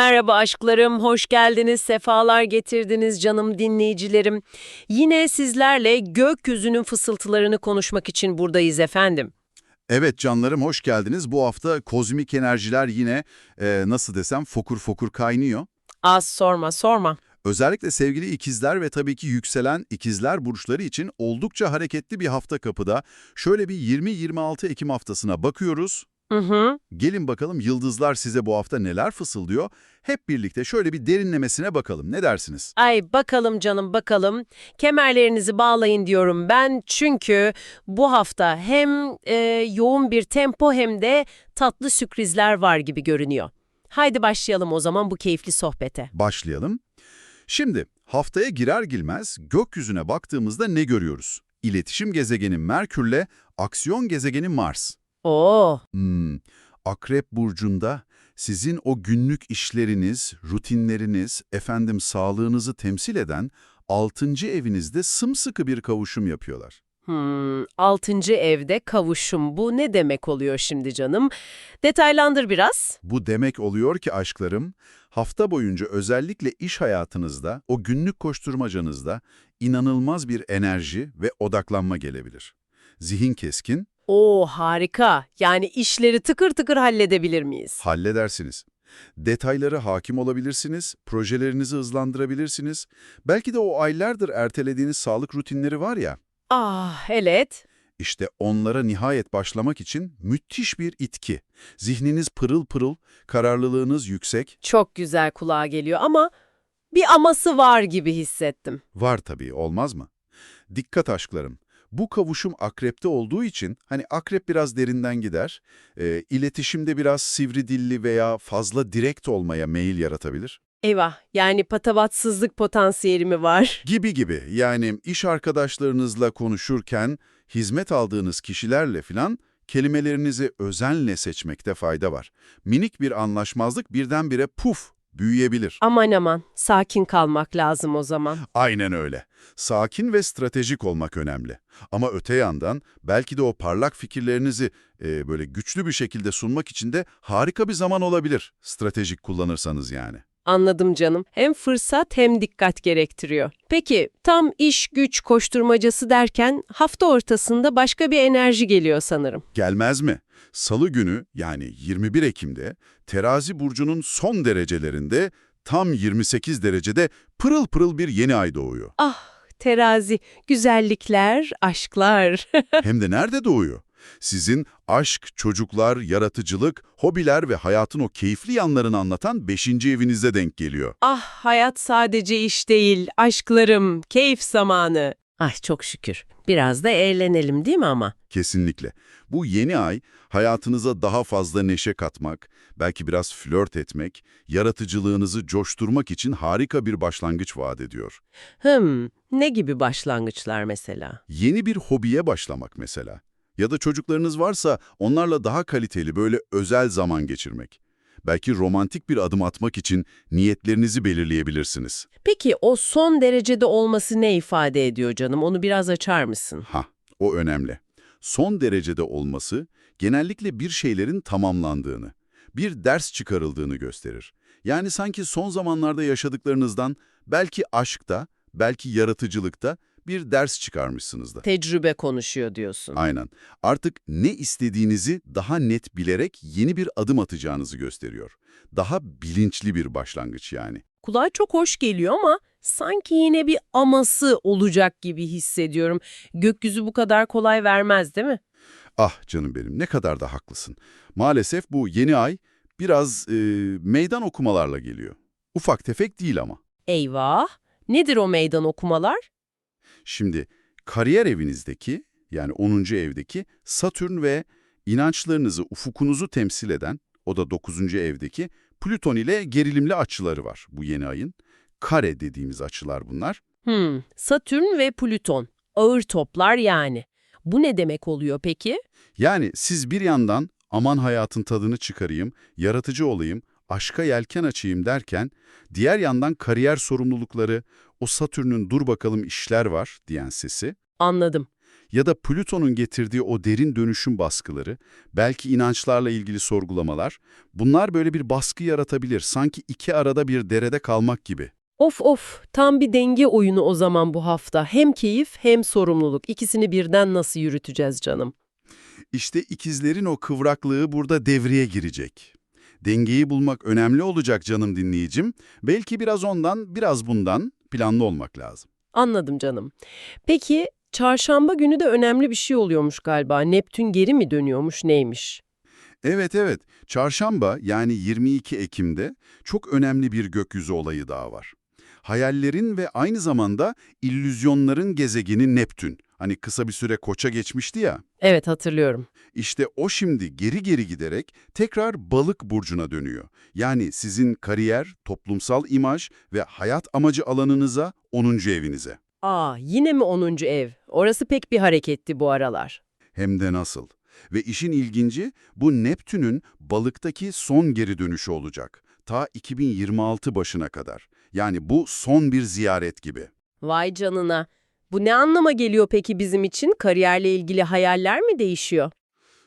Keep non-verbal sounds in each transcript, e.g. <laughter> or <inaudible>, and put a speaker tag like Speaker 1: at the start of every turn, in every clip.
Speaker 1: Merhaba aşklarım, hoş geldiniz, sefalar getirdiniz canım dinleyicilerim. Yine sizlerle gökyüzünün fısıltılarını konuşmak için buradayız efendim.
Speaker 2: Evet canlarım hoş geldiniz. Bu hafta kozmik enerjiler yine e, nasıl desem fokur fokur kaynıyor.
Speaker 1: Az sorma, sorma.
Speaker 2: Özellikle sevgili ikizler ve tabii ki yükselen ikizler burçları için oldukça hareketli bir hafta kapıda. Şöyle bir 20-26 Ekim haftasına bakıyoruz.
Speaker 1: Hı hı.
Speaker 2: Gelin bakalım yıldızlar size bu hafta neler fısıldıyor. Hep birlikte şöyle bir derinlemesine bakalım. Ne dersiniz?
Speaker 1: Ay bakalım canım bakalım. Kemerlerinizi bağlayın diyorum ben çünkü bu hafta hem e, yoğun bir tempo hem de tatlı sürprizler var gibi görünüyor. Haydi başlayalım o zaman bu keyifli sohbete.
Speaker 2: Başlayalım. Şimdi haftaya girer girmez gökyüzüne baktığımızda ne görüyoruz? İletişim gezegeni Merkür'le aksiyon gezegeni Mars.
Speaker 1: Oo,
Speaker 2: Hmm, Akrep burcunda sizin o günlük işleriniz, rutinleriniz, efendim sağlığınızı temsil eden 6. evinizde sımsıkı bir kavuşum yapıyorlar.
Speaker 1: Hmm, altıncı evde kavuşum. Bu ne demek oluyor şimdi canım? Detaylandır biraz.
Speaker 2: Bu demek oluyor ki aşklarım, hafta boyunca özellikle iş hayatınızda, o günlük koşturmacanızda inanılmaz bir enerji ve odaklanma gelebilir. Zihin keskin,
Speaker 1: Oo harika. Yani işleri tıkır tıkır halledebilir miyiz?
Speaker 2: halledersiniz. Detaylara hakim olabilirsiniz, projelerinizi hızlandırabilirsiniz. Belki de o aylardır ertelediğiniz sağlık rutinleri var ya,
Speaker 1: Ah evet.
Speaker 2: işte onlara nihayet başlamak için müthiş bir itki. Zihniniz pırıl pırıl, kararlılığınız yüksek.
Speaker 1: Çok güzel kulağa geliyor ama bir aması var gibi hissettim.
Speaker 2: Var tabii, olmaz mı? Dikkat aşklarım. Bu kavuşum akrepte olduğu için, hani akrep biraz derinden gider, e, iletişimde biraz sivri dilli veya fazla direkt olmaya meyil yaratabilir.
Speaker 1: Eyvah yani patavatsızlık potansiyeli mi var? <laughs>
Speaker 2: Gibi gibi. Yani iş arkadaşlarınızla konuşurken, hizmet aldığınız kişilerle filan kelimelerinizi özenle seçmekte fayda var. Minik bir anlaşmazlık birdenbire puf büyüyebilir.
Speaker 1: Aman aman sakin kalmak lazım o zaman.
Speaker 2: Aynen öyle. Sakin ve stratejik olmak önemli. Ama öte yandan belki de o parlak fikirlerinizi e, böyle güçlü bir şekilde sunmak için de harika bir zaman olabilir. Stratejik kullanırsanız yani.
Speaker 1: Anladım canım. Hem fırsat hem dikkat gerektiriyor. Peki tam iş güç koşturmacası derken hafta ortasında başka bir enerji geliyor sanırım.
Speaker 2: Gelmez mi? Salı günü yani 21 Ekim'de terazi burcunun son derecelerinde tam 28 derecede pırıl pırıl bir yeni ay doğuyor.
Speaker 1: Ah terazi, güzellikler, aşklar. <laughs>
Speaker 2: Hem de nerede doğuyor? Sizin aşk, çocuklar, yaratıcılık, hobiler ve hayatın o keyifli yanlarını anlatan 5. evinizde denk geliyor.
Speaker 1: ah hayat sadece iş değil, aşklarım, keyif zamanı. Ay çok şükür. Biraz da eğlenelim değil mi ama?
Speaker 2: Kesinlikle. Bu yeni ay hayatınıza daha fazla neşe katmak, belki biraz flört etmek, yaratıcılığınızı coşturmak için harika bir başlangıç vaat ediyor.
Speaker 1: Hım, ne gibi başlangıçlar mesela?
Speaker 2: Yeni bir hobiye başlamak mesela. Ya da çocuklarınız varsa onlarla daha kaliteli böyle özel zaman geçirmek. Belki romantik bir adım atmak için niyetlerinizi belirleyebilirsiniz.
Speaker 1: Peki o son derecede olması ne ifade ediyor canım? Onu biraz açar mısın?
Speaker 2: Ha, o önemli. Son derecede olması genellikle bir şeylerin tamamlandığını, bir ders çıkarıldığını gösterir. Yani sanki son zamanlarda yaşadıklarınızdan belki aşkta, belki yaratıcılıkta bir ders çıkarmışsınızdır.
Speaker 1: Tecrübe konuşuyor diyorsun.
Speaker 2: Aynen. Artık ne istediğinizi daha net bilerek yeni bir adım atacağınızı gösteriyor. Daha bilinçli bir başlangıç yani.
Speaker 1: Kulağa çok hoş geliyor ama sanki yine bir aması olacak gibi hissediyorum. Gökyüzü bu kadar kolay vermez değil mi?
Speaker 2: Ah canım benim ne kadar da haklısın. Maalesef bu yeni ay biraz e, meydan okumalarla geliyor. Ufak tefek değil ama.
Speaker 1: Eyvah! Nedir o meydan okumalar?
Speaker 2: Şimdi kariyer evinizdeki yani 10. evdeki Satürn ve inançlarınızı, ufukunuzu temsil eden o da 9. evdeki Plüton ile gerilimli açıları var bu yeni ayın. Kare dediğimiz açılar bunlar.
Speaker 1: Hmm, Satürn ve Plüton. Ağır toplar yani. Bu ne demek oluyor peki?
Speaker 2: Yani siz bir yandan aman hayatın tadını çıkarayım, yaratıcı olayım, aşka yelken açayım derken, diğer yandan kariyer sorumlulukları, o Satürn'ün dur bakalım işler var diyen sesi,
Speaker 1: Anladım.
Speaker 2: Ya da Plüton'un getirdiği o derin dönüşüm baskıları, belki inançlarla ilgili sorgulamalar, bunlar böyle bir baskı yaratabilir. Sanki iki arada bir derede kalmak gibi.
Speaker 1: Of of, tam bir denge oyunu o zaman bu hafta. Hem keyif hem sorumluluk. İkisini birden nasıl yürüteceğiz canım?
Speaker 2: İşte ikizlerin o kıvraklığı burada devreye girecek. Dengeyi bulmak önemli olacak canım dinleyicim. Belki biraz ondan, biraz bundan planlı olmak lazım.
Speaker 1: Anladım canım. Peki çarşamba günü de önemli bir şey oluyormuş galiba. Neptün geri mi dönüyormuş neymiş?
Speaker 2: Evet evet, çarşamba yani 22 Ekim'de çok önemli bir gökyüzü olayı daha var. Hayallerin ve aynı zamanda illüzyonların gezegeni Neptün. Hani kısa bir süre koça geçmişti ya.
Speaker 1: Evet hatırlıyorum.
Speaker 2: İşte o şimdi geri geri giderek tekrar balık burcuna dönüyor. Yani sizin kariyer, toplumsal imaj ve hayat amacı alanınıza 10. evinize.
Speaker 1: Aa yine mi 10. ev? Orası pek bir hareketti bu aralar.
Speaker 2: Hem de nasıl. Ve işin ilginci bu Neptün'ün balıktaki son geri dönüşü olacak. Ta 2026 başına kadar. Yani bu son bir ziyaret gibi.
Speaker 1: Vay canına. Bu ne anlama geliyor peki bizim için? Kariyerle ilgili hayaller mi değişiyor?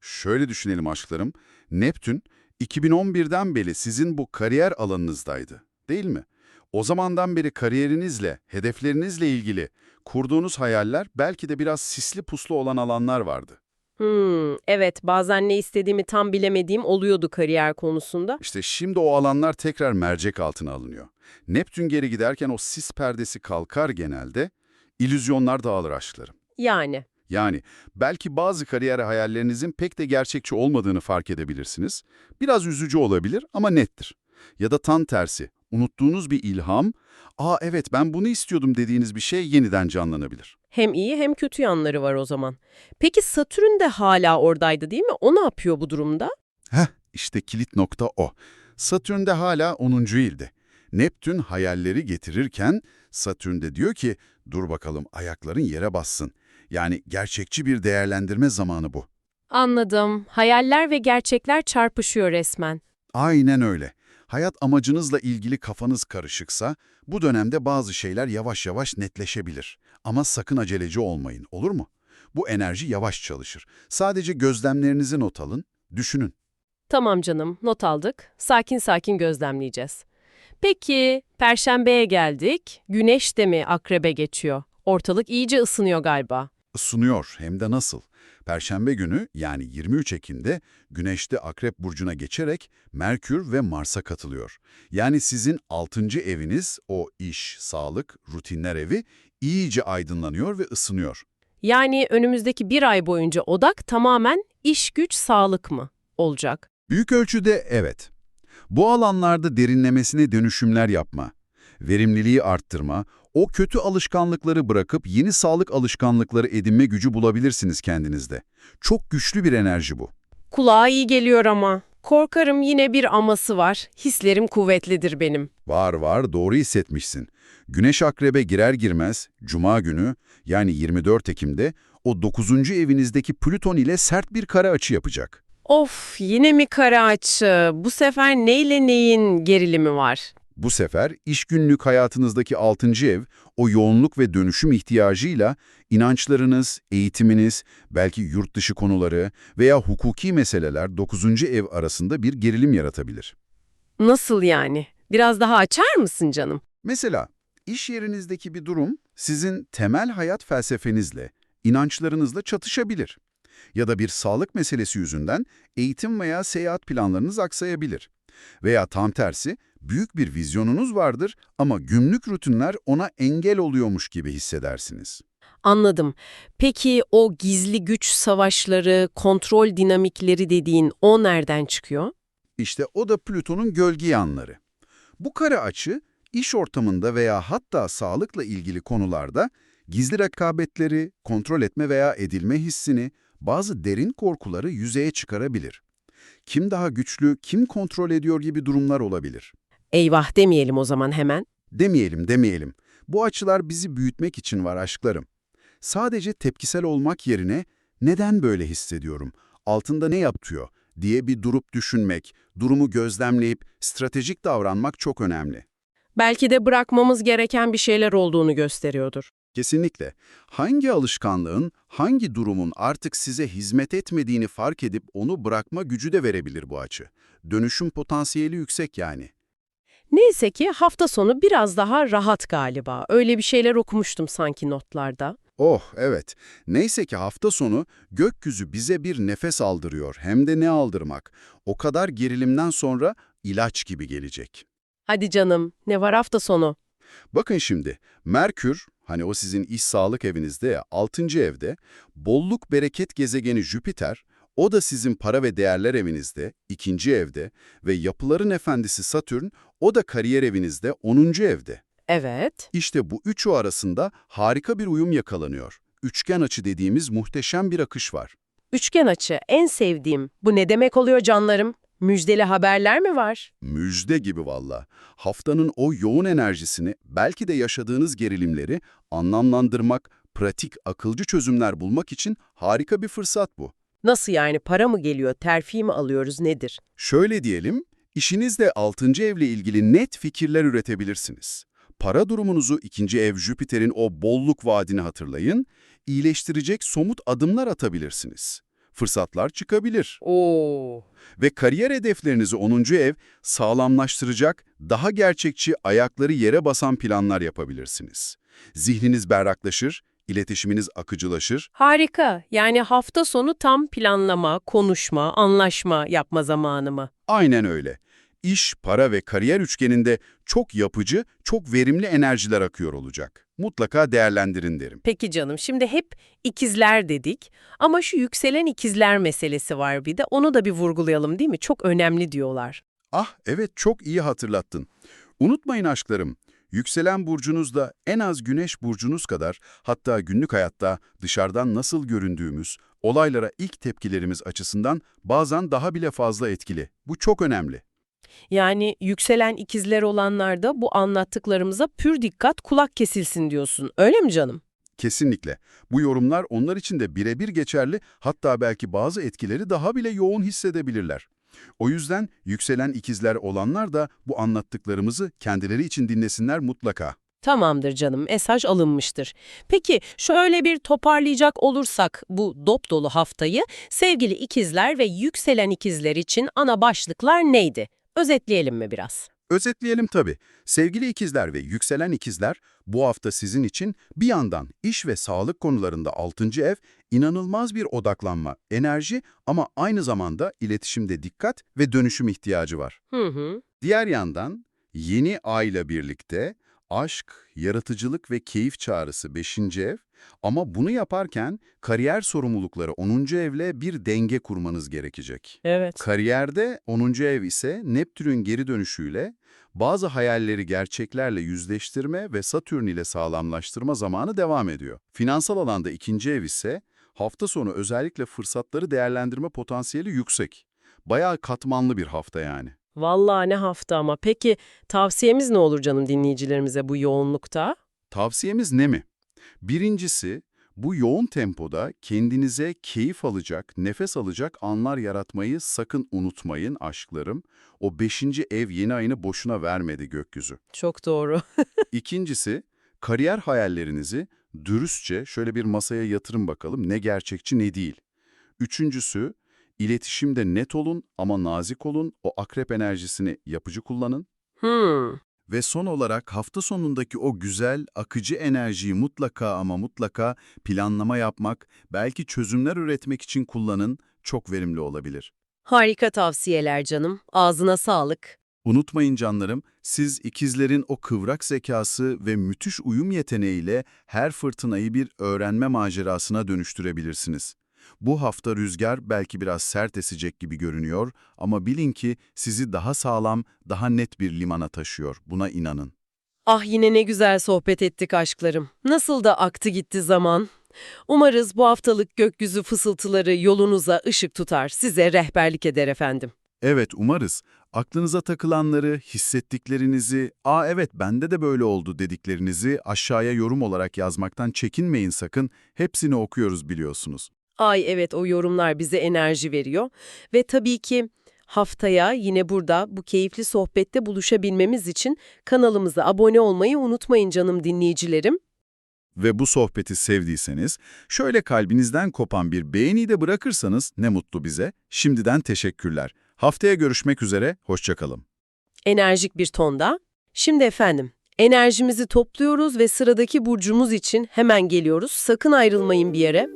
Speaker 2: Şöyle düşünelim aşklarım. Neptün 2011'den beri sizin bu kariyer alanınızdaydı. Değil mi? O zamandan beri kariyerinizle, hedeflerinizle ilgili kurduğunuz hayaller belki de biraz sisli puslu olan alanlar vardı.
Speaker 1: Hmm, evet bazen ne istediğimi tam bilemediğim oluyordu kariyer konusunda.
Speaker 2: İşte şimdi o alanlar tekrar mercek altına alınıyor. Neptün geri giderken o sis perdesi kalkar genelde, illüzyonlar dağılır aşklarım.
Speaker 1: Yani.
Speaker 2: Yani belki bazı kariyer hayallerinizin pek de gerçekçi olmadığını fark edebilirsiniz. Biraz üzücü olabilir ama nettir. Ya da tam tersi, unuttuğunuz bir ilham, ''Aa evet ben bunu istiyordum'' dediğiniz bir şey yeniden canlanabilir.
Speaker 1: Hem iyi hem kötü yanları var o zaman. Peki Satürn de hala oradaydı değil mi? O ne yapıyor bu durumda?
Speaker 2: Heh, işte kilit nokta o. Satürn de hala 10. ilde. Neptün hayalleri getirirken Satürn de diyor ki, ''Dur bakalım ayakların yere bassın.'' Yani gerçekçi bir değerlendirme zamanı bu.
Speaker 1: Anladım. Hayaller ve gerçekler çarpışıyor resmen.
Speaker 2: Aynen öyle. Hayat amacınızla ilgili kafanız karışıksa, bu dönemde bazı şeyler yavaş yavaş netleşebilir. Ama sakın aceleci olmayın, olur mu? Bu enerji yavaş çalışır. Sadece gözlemlerinizi not alın, düşünün.
Speaker 1: Tamam canım, not aldık. Sakin sakin gözlemleyeceğiz. Peki, Perşembe'ye geldik. Güneş de mi akrebe geçiyor? Ortalık iyice ısınıyor galiba.
Speaker 2: Sunuyor, hem de nasıl? Perşembe günü yani 23 Ekim'de Güneş'te Akrep Burcu'na geçerek Merkür ve Mars'a katılıyor. Yani sizin 6. eviniz, o iş, sağlık, rutinler evi iyice aydınlanıyor ve ısınıyor.
Speaker 1: Yani önümüzdeki bir ay boyunca odak tamamen iş güç sağlık mı olacak?
Speaker 2: Büyük ölçüde evet. Bu alanlarda derinlemesine dönüşümler yapma, verimliliği arttırma, o kötü alışkanlıkları bırakıp yeni sağlık alışkanlıkları edinme gücü bulabilirsiniz kendinizde. Çok güçlü bir enerji bu.
Speaker 1: Kulağa iyi geliyor ama. Korkarım yine bir aması var. Hislerim kuvvetlidir benim.
Speaker 2: Var var doğru hissetmişsin. Güneş akrebe girer girmez, Cuma günü yani 24 Ekim'de o 9. evinizdeki Plüton ile sert bir kare açı yapacak.
Speaker 1: Of yine mi kara açı? Bu sefer neyle neyin gerilimi var?
Speaker 2: Bu sefer iş günlük hayatınızdaki 6. ev o yoğunluk ve dönüşüm ihtiyacıyla inançlarınız, eğitiminiz, belki yurt dışı konuları veya hukuki meseleler 9. ev arasında bir gerilim yaratabilir.
Speaker 1: Nasıl yani? Biraz daha açar mısın canım?
Speaker 2: Mesela iş yerinizdeki bir durum sizin temel hayat felsefenizle, inançlarınızla çatışabilir. Ya da bir sağlık meselesi yüzünden eğitim veya seyahat planlarınız aksayabilir. Veya tam tersi, büyük bir vizyonunuz vardır ama günlük rutinler ona engel oluyormuş gibi hissedersiniz.
Speaker 1: Anladım. Peki o gizli güç savaşları, kontrol dinamikleri dediğin o nereden çıkıyor?
Speaker 2: İşte o da Plüton'un gölge yanları. Bu kare açı, iş ortamında veya hatta sağlıkla ilgili konularda gizli rekabetleri, kontrol etme veya edilme hissini, bazı derin korkuları yüzeye çıkarabilir. Kim daha güçlü, kim kontrol ediyor gibi durumlar olabilir.
Speaker 1: Eyvah demeyelim o zaman hemen.
Speaker 2: Demeyelim, demeyelim. Bu açılar bizi büyütmek için var aşklarım. Sadece tepkisel olmak yerine neden böyle hissediyorum, altında ne yapıyor diye bir durup düşünmek, durumu gözlemleyip stratejik davranmak çok önemli.
Speaker 1: Belki de bırakmamız gereken bir şeyler olduğunu gösteriyordur.
Speaker 2: Kesinlikle. Hangi alışkanlığın, hangi durumun artık size hizmet etmediğini fark edip onu bırakma gücü de verebilir bu açı. Dönüşüm potansiyeli yüksek yani.
Speaker 1: Neyse ki hafta sonu biraz daha rahat galiba. Öyle bir şeyler okumuştum sanki notlarda.
Speaker 2: Oh evet. Neyse ki hafta sonu gökyüzü bize bir nefes aldırıyor. Hem de ne aldırmak. O kadar gerilimden sonra ilaç gibi gelecek.
Speaker 1: Hadi canım, ne var hafta sonu?
Speaker 2: Bakın şimdi, Merkür, hani o sizin iş sağlık evinizde ya, 6. evde, bolluk bereket gezegeni Jüpiter, o da sizin para ve değerler evinizde, 2. evde ve yapıların efendisi Satürn, o da kariyer evinizde, 10. evde.
Speaker 1: Evet.
Speaker 2: İşte bu üçü arasında harika bir uyum yakalanıyor. Üçgen açı dediğimiz muhteşem bir akış var.
Speaker 1: Üçgen açı, en sevdiğim. Bu ne demek oluyor canlarım? Müjdeli haberler mi var?
Speaker 2: Müjde gibi valla. Haftanın o yoğun enerjisini, belki de yaşadığınız gerilimleri anlamlandırmak, pratik, akılcı çözümler bulmak için harika bir fırsat bu.
Speaker 1: Nasıl yani para mı geliyor, terfi mi alıyoruz nedir?
Speaker 2: Şöyle diyelim, işinizde 6. evle ilgili net fikirler üretebilirsiniz. Para durumunuzu 2. ev Jüpiter'in o bolluk vaadini hatırlayın, iyileştirecek somut adımlar atabilirsiniz. Fırsatlar çıkabilir.
Speaker 1: Oo.
Speaker 2: Ve kariyer hedeflerinizi 10. ev sağlamlaştıracak, daha gerçekçi, ayakları yere basan planlar yapabilirsiniz. Zihniniz berraklaşır, iletişiminiz akıcılaşır,
Speaker 1: Harika. Yani hafta sonu tam planlama, konuşma, anlaşma yapma zamanı mı?
Speaker 2: aynen öyle. İş, para ve kariyer üçgeninde çok yapıcı, çok verimli enerjiler akıyor olacak. Mutlaka değerlendirin derim.
Speaker 1: Peki canım, şimdi hep ikizler dedik ama şu yükselen ikizler meselesi var bir de onu da bir vurgulayalım değil mi? Çok önemli diyorlar.
Speaker 2: Ah evet çok iyi hatırlattın. Unutmayın aşklarım, yükselen burcunuz da en az güneş burcunuz kadar hatta günlük hayatta dışarıdan nasıl göründüğümüz, olaylara ilk tepkilerimiz açısından bazen daha bile fazla etkili. Bu çok önemli.
Speaker 1: Yani yükselen ikizler olanlar da bu anlattıklarımıza pür dikkat kulak kesilsin diyorsun. Öyle mi canım?
Speaker 2: Kesinlikle. Bu yorumlar onlar için de birebir geçerli hatta belki bazı etkileri daha bile yoğun hissedebilirler. O yüzden yükselen ikizler olanlar da bu anlattıklarımızı kendileri için dinlesinler mutlaka.
Speaker 1: Tamamdır canım, mesaj alınmıştır. Peki şöyle bir toparlayacak olursak bu dop dolu haftayı sevgili ikizler ve yükselen ikizler için ana başlıklar neydi? Özetleyelim mi biraz?
Speaker 2: Özetleyelim tabii. Sevgili ikizler ve yükselen ikizler, bu hafta sizin için bir yandan iş ve sağlık konularında 6. ev, inanılmaz bir odaklanma, enerji ama aynı zamanda iletişimde dikkat ve dönüşüm ihtiyacı var.
Speaker 1: Hı hı.
Speaker 2: Diğer yandan yeni ayla birlikte aşk, yaratıcılık ve keyif çağrısı 5. ev ama bunu yaparken kariyer sorumlulukları 10. evle bir denge kurmanız gerekecek.
Speaker 1: Evet.
Speaker 2: Kariyerde 10. ev ise Neptün'ün geri dönüşüyle bazı hayalleri gerçeklerle yüzleştirme ve Satürn ile sağlamlaştırma zamanı devam ediyor. Finansal alanda 2. ev ise hafta sonu özellikle fırsatları değerlendirme potansiyeli yüksek. Bayağı katmanlı bir hafta yani.
Speaker 1: Vallahi ne hafta ama. Peki tavsiyemiz ne olur canım dinleyicilerimize bu yoğunlukta?
Speaker 2: Tavsiyemiz ne mi? Birincisi, bu yoğun tempoda kendinize keyif alacak, nefes alacak anlar yaratmayı sakın unutmayın aşklarım. O beşinci ev yeni ayını boşuna vermedi gökyüzü.
Speaker 1: Çok doğru. <laughs>
Speaker 2: İkincisi, kariyer hayallerinizi dürüstçe şöyle bir masaya yatırın bakalım ne gerçekçi ne değil. Üçüncüsü, iletişimde net olun ama nazik olun, o akrep enerjisini yapıcı kullanın.
Speaker 1: Hmm.
Speaker 2: Ve son olarak hafta sonundaki o güzel, akıcı enerjiyi mutlaka ama mutlaka planlama yapmak, belki çözümler üretmek için kullanın, çok verimli olabilir.
Speaker 1: Harika tavsiyeler canım. Ağzına sağlık.
Speaker 2: Unutmayın canlarım, siz ikizlerin o kıvrak zekası ve müthiş uyum yeteneğiyle her fırtınayı bir öğrenme macerasına dönüştürebilirsiniz. Bu hafta rüzgar belki biraz sert esecek gibi görünüyor ama bilin ki sizi daha sağlam, daha net bir limana taşıyor. Buna inanın.
Speaker 1: Ah yine ne güzel sohbet ettik aşklarım. Nasıl da aktı gitti zaman. Umarız bu haftalık gökyüzü fısıltıları yolunuza ışık tutar, size rehberlik eder efendim.
Speaker 2: Evet, umarız. Aklınıza takılanları, hissettiklerinizi, ''Aa evet bende de böyle oldu'' dediklerinizi aşağıya yorum olarak yazmaktan çekinmeyin sakın. Hepsini okuyoruz biliyorsunuz.
Speaker 1: Ay evet o yorumlar bize enerji veriyor. Ve tabii ki haftaya yine burada bu keyifli sohbette buluşabilmemiz için kanalımıza abone olmayı unutmayın canım dinleyicilerim.
Speaker 2: ve bu sohbeti sevdiyseniz, şöyle kalbinizden kopan bir beğeni de bırakırsanız ne mutlu bize. Şimdiden teşekkürler. Haftaya görüşmek üzere, hoşçakalın.
Speaker 1: Enerjik bir tonda. Şimdi efendim, enerjimizi topluyoruz ve sıradaki burcumuz için hemen geliyoruz. Sakın ayrılmayın bir yere.